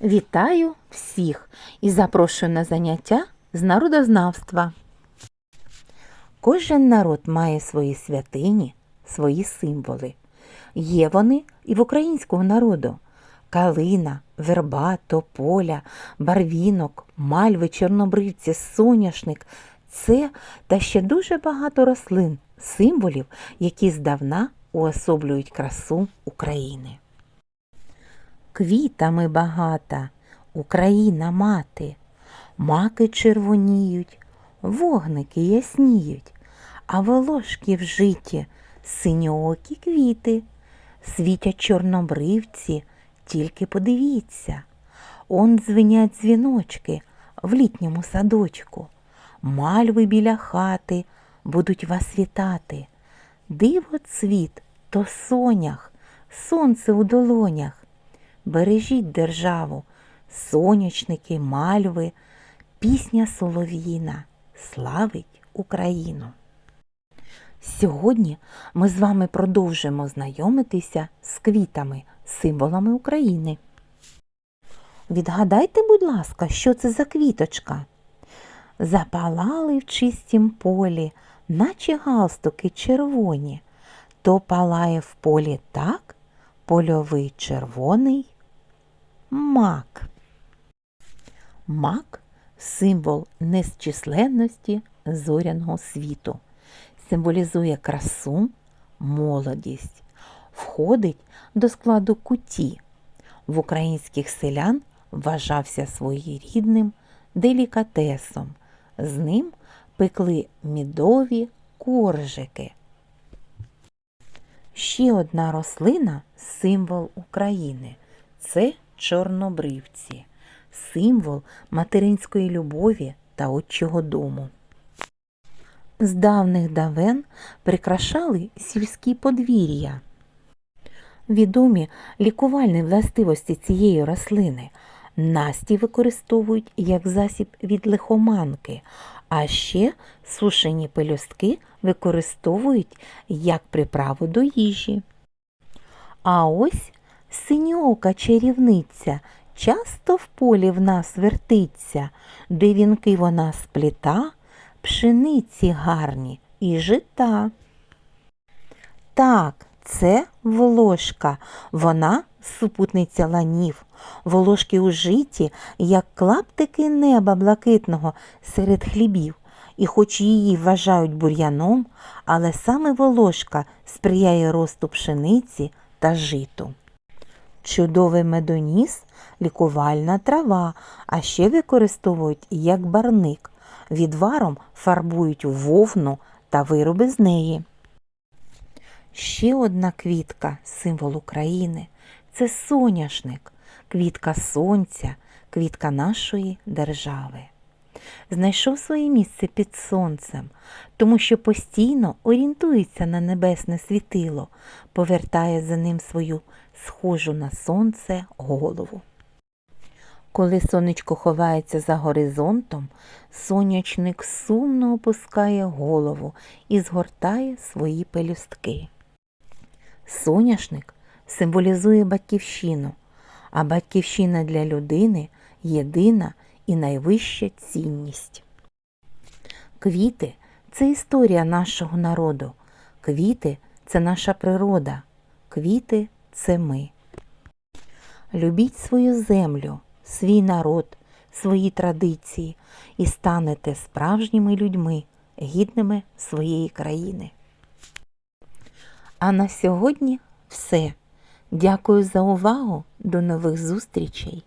Вітаю всіх і запрошую на заняття з народознавства. Кожен народ має свої святині, свої символи. Є вони і в українського народу. Калина, верба, тополя, барвінок, мальви, чорнобривці, соняшник це та ще дуже багато рослин, символів, які здавна уособлюють красу України. Квітами багата, Україна мати, маки червоніють, вогники ясніють, а волошки в житі синьоокі квіти, світять чорнобривці, тільки подивіться. Он дзвенять дзвіночки в літньому садочку, мальви біля хати будуть вас вітати. Диво цвіт то сонях, сонце у долонях. Бережіть державу, сонячники, мальви, пісня солов'їна славить Україну. Сьогодні ми з вами продовжимо знайомитися з квітами, символами України. Відгадайте, будь ласка, що це за квіточка? Запалали в чистім полі, наче галстуки червоні, то палає в полі так, польовий червоний мак. Мак символ незчисленності зоряного світу, символізує красу, молодість, входить до складу куті. В українських селян вважався своєрідним делікатесом. З ним пекли мідові коржики. Ще одна рослина символ України це чорнобривці, символ материнської любові та отчого дому. З давних давен прикрашали сільські подвір'я. Відомі лікувальні властивості цієї рослини. Насті використовують як засіб від лихоманки, а ще сушені пелюстки використовують як приправу до їжі. А ось синьока чарівниця часто в полі в нас вертиться, де вінки вона спліта, пшениці гарні і жита. Так, це волошка, вона супутниця ланів. Волошки у житі, як клаптики неба блакитного серед хлібів. І хоч її вважають бур'яном, але саме волошка сприяє росту пшениці та житу. Чудовий медоніс лікувальна трава, а ще використовують як барник. Відваром фарбують вовну та вироби з неї. Ще одна квітка, символ України, це соняшник, квітка сонця, квітка нашої держави. Знайшов своє місце під сонцем, тому що постійно орієнтується на небесне світило, повертає за ним свою схожу на сонце голову. Коли сонечко ховається за горизонтом, сонячник сумно опускає голову і згортає свої пелюстки. Соняшник символізує батьківщину, а батьківщина для людини єдина і найвища цінність. Квіти це історія нашого народу. Квіти це наша природа. Квіти це ми. Любіть свою землю, свій народ, свої традиції і станете справжніми людьми, гідними своєї країни. А на сьогодні все. Дякую за увагу. До нових зустрічей!